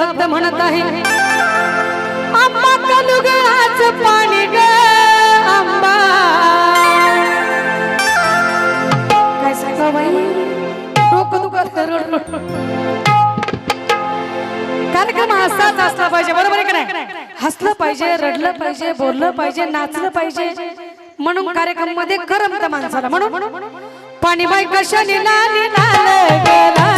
भक्त म्हणत आहे. आंबा कलुगळाच पाणी ग आंबा काय सांगा बाई? डोकं दुखत रड कार्यक्रम हसाच असला पाहिजे बरोबर आहे का नाही? हसलं पाहिजे रडलं पाहिजे बोललं पाहिजे नाचलं पाहिजे. म्हणून कार्यक्रममध्ये करमत माणसाला. म्हणून पाणी बाई कशाने लाली लाल ग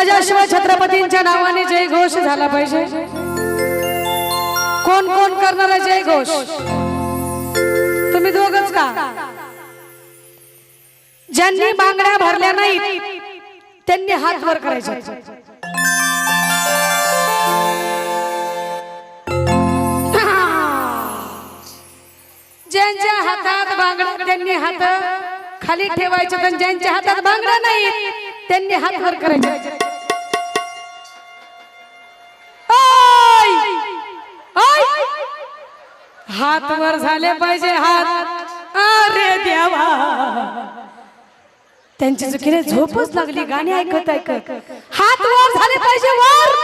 राजा छत्रपतींच्या नावाने जय घोष झाला पाहिजे. कोण कोण करणार आहे जय घोष? तुम्ही दोघच का? ज्यांनी बांगड्या भरल्या नाहीत त्यांनी हात वर करायचे. ज्यांच्या हातात बांगड्या त्यांनी हात खाली ठेवायचे पण ज्यांच्या हातात बांगड्या नाही त्यांनी हात वर करायचे. हात वर झाले पाहिजे हात. अरे देवा. त्यांची चुकीने झोपच लागली गाणी ऐकत ऐकत. हात वर झाले पाहिजे वर.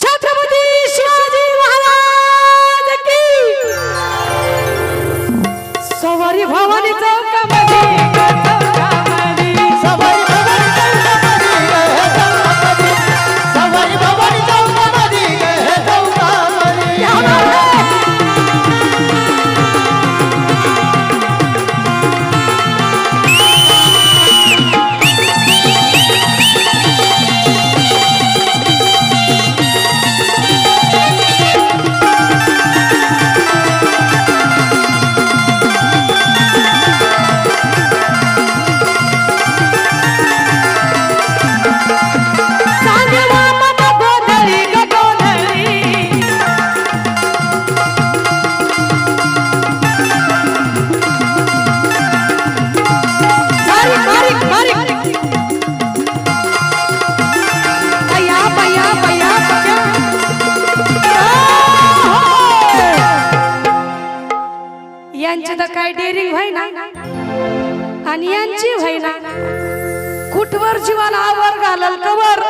छत्रपती शिवाजी महाराज की. यांची तर काय डेअरिंग व्हाय ना आणि यांची व्हाय ना कुठवर जीवाला आवर घालल कवर?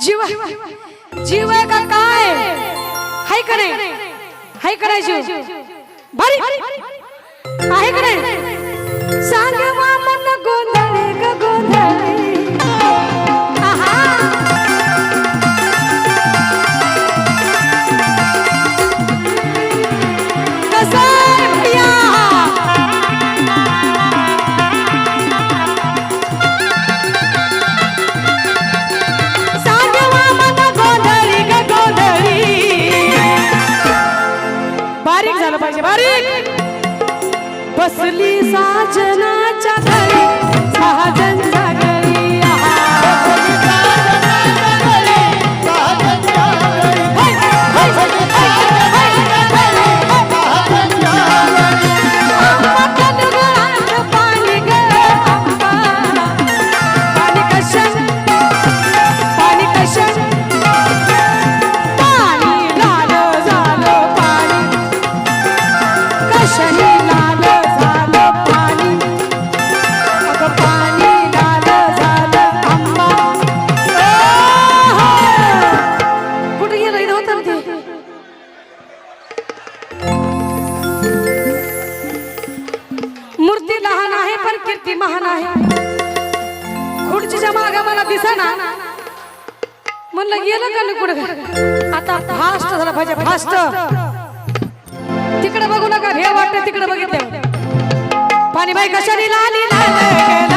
जीव जीव आहे का काय? हाय करे हाय करायची नाही आहे का पण कीर्ती महान आहे. खुर्चीच्या मागा मला दिसेना. म्हणलं गेलं का नाही कुठं आता फास्ट झाला पाहिजे फास्ट. तिकडे बघू नका हे वाटतं तिकडे बघितलं पाणी बाई कशाने लाली लाल.